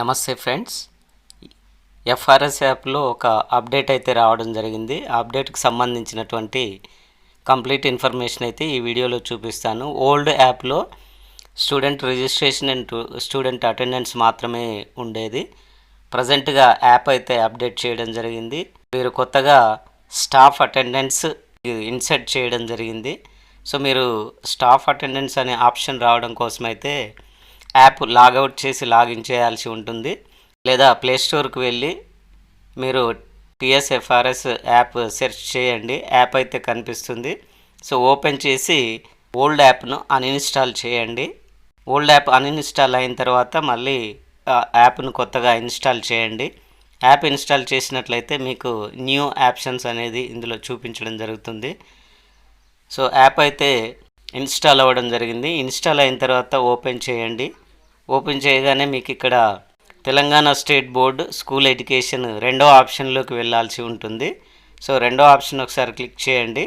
నమస్తే friends. FRS యాప్లో ఒక అప్డేట్ అయితే రావడం జరిగింది. అప్డేట్కి సంబంధించినటువంటి కంప్లీట్ ఇన్ఫర్మేషన్ అయితే ఈ వీడియోలో చూపిస్తాను. ఓల్డ్ యాప్లో student registration and student attendance మాత్రమే ఉండేది. ప్రజెంట్గా యాప్ అయితే అప్డేట్ చేయడం జరిగింది. మీరు కొత్తగా స్టాఫ్ అటెండెన్స్ ఇన్సెట్ చేయడం జరిగింది. సో మీరు స్టాఫ్ అటెండెన్స్ అనే ఆప్షన్ రావడం కోసం అయితే యాప్ లాగౌట్ చేసి లాగిన్ చేయాల్సి ఉంటుంది. లేదా ప్లేస్టోర్కి వెళ్ళి మీరు టిఎస్ఎఫ్ఆర్ఎస్ యాప్ సెర్చ్ చేయండి. యాప్ అయితే కనిపిస్తుంది. సో ఓపెన్ చేసి ఓల్డ్ యాప్ను అన్ఇన్స్టాల్ చేయండి. ఓల్డ్ యాప్ అన్ఇన్స్టాల్ అయిన తర్వాత మళ్ళీ యాప్ను కొత్తగా ఇన్స్టాల్ చేయండి. యాప్ ఇన్స్టాల్ చేసినట్లయితే మీకు న్యూ యాప్షన్స్ అనేది ఇందులో చూపించడం జరుగుతుంది. సో యాప్ అయితే ఇన్స్టాల్ అవ్వడం జరిగింది. ఇన్స్టాల్ అయిన తర్వాత ఓపెన్ చేయండి. ఓపెన్ చేయగానే మీకు ఇక్కడ Telangana state board school education రెండో ఆప్షన్లోకి వెళ్ళాల్సి ఉంటుంది. సో రెండో ఆప్షన్ ఒకసారి క్లిక్ చేయండి.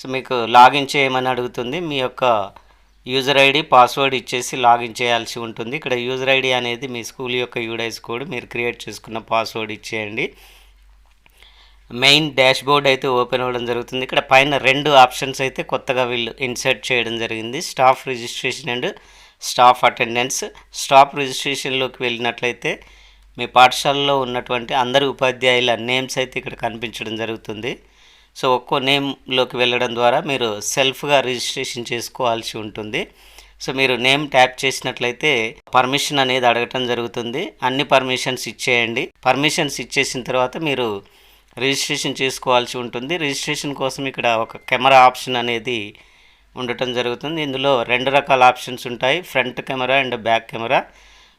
సో మీకు లాగిన్ చేయమని అడుగుతుంది. మీ యొక్క యూజర్ ఐడి పాస్వర్డ్ ఇచ్చేసి లాగిన్ చేయాల్సి ఉంటుంది. ఇక్కడ యూజర్ ఐడి అనేది మీ స్కూల్ యొక్క యూడైస్ కోడ్. మీరు క్రియేట్ చేసుకున్న పాస్వర్డ్ ఇచ్చేయండి. మెయిన్ డాష్ బోర్డ్ అయితే ఓపెన్ అవ్వడం జరుగుతుంది. ఇక్కడ పైన రెండు ఆప్షన్స్ అయితే కొత్తగా వీళ్ళు ఇన్సర్ట్ చేయడం జరిగింది. Staff registration and staff attendance staff రిజిస్ట్రేషన్లోకి వెళ్ళినట్లయితే మీ పాఠశాలలో ఉన్నటువంటి అందరి ఉపాధ్యాయుల నేమ్స్ అయితే ఇక్కడ కనిపించడం జరుగుతుంది. సో ఒక్కో నేమ్లోకి వెళ్ళడం ద్వారా మీరు సెల్ఫ్గా రిజిస్ట్రేషన్ చేసుకోవాల్సి ఉంటుంది. సో మీరు నేమ్ ట్యాప్ చేసినట్లయితే పర్మిషన్ అనేది అడగటం జరుగుతుంది. అన్ని పర్మిషన్స్ ఇచ్చేయండి. పర్మిషన్స్ ఇచ్చేసిన తర్వాత మీరు రిజిస్ట్రేషన్ చేసుకోవాల్సి ఉంటుంది. రిజిస్ట్రేషన్ కోసం ఇక్కడ ఒక కెమెరా ఆప్షన్ అనేది ఉండటం జరుగుతుంది. ఇందులో రెండు రకాల ఆప్షన్స్ ఉంటాయి. Front camera and back camera.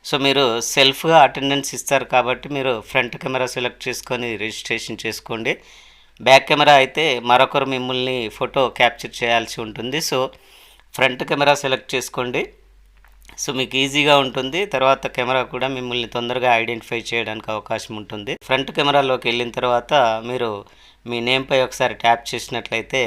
So మీరు సెల్ఫ్గా అటెండెన్స్ ఇస్తారు కాబట్టి మీరు ఫ్రంట్ కెమెరా సెలెక్ట్ చేసుకొని రిజిస్ట్రేషన్ చేసుకోండి. బ్యాక్ కెమెరా అయితే మరొకరు మిమ్మల్ని ఫోటో క్యాప్చర్ చేయాల్సి ఉంటుంది. సో ఫ్రంట్ కెమెరా సెలెక్ట్ చేసుకోండి. సో మీకు ఈజీగా ఉంటుంది. తర్వాత కెమెరా కూడా మిమ్మల్ని తొందరగా ఐడెంటిఫై చేయడానికి అవకాశం ఉంటుంది. ఫ్రంట్ కెమెరాలోకి వెళ్ళిన తర్వాత మీరు మీ నేమ్పై ఒకసారి ట్యాప్ చేసినట్లయితే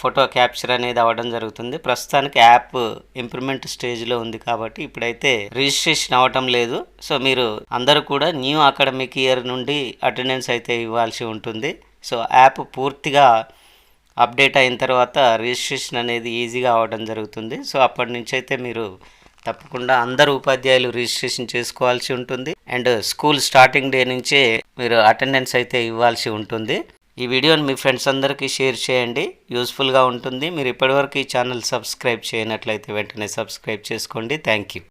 ఫోటో క్యాప్చర్ అనేది అవ్వడం జరుగుతుంది. ప్రస్తుతానికి యాప్ ఇంప్రూవ్మెంట్ స్టేజ్లో ఉంది కాబట్టి ఇప్పుడైతే రిజిస్ట్రేషన్ అవ్వటం లేదు. సో మీరు అందరూ కూడా న్యూ అకాడమిక్ ఇయర్ నుండి అటెండెన్స్ అయితే ఇవ్వాల్సి ఉంటుంది. సో యాప్ పూర్తిగా అప్డేట్ అయిన తర్వాత రిజిస్ట్రేషన్ అనేది ఈజీగా అవ్వడం జరుగుతుంది. సో అప్పటి నుంచి అయితే మీరు తప్పకుండా అందరు ఉపాధ్యాయులు రిజిస్ట్రేషన్ చేసుకోవాల్సి ఉంటుంది. అండ్ స్కూల్ స్టార్టింగ్ డే నుంచే మీరు అటెండెన్స్ అయితే ఇవ్వాల్సి ఉంటుంది. ఈ వీడియోని మీ ఫ్రెండ్స్ అందరికీ షేర్ చేయండి. యూస్ఫుల్గా ఉంటుంది. మీరు ఇప్పటివరకు ఈ ఛానల్ సబ్స్క్రైబ్ చేయనట్లయితే వెంటనే సబ్స్క్రైబ్ చేసుకోండి. Thank you.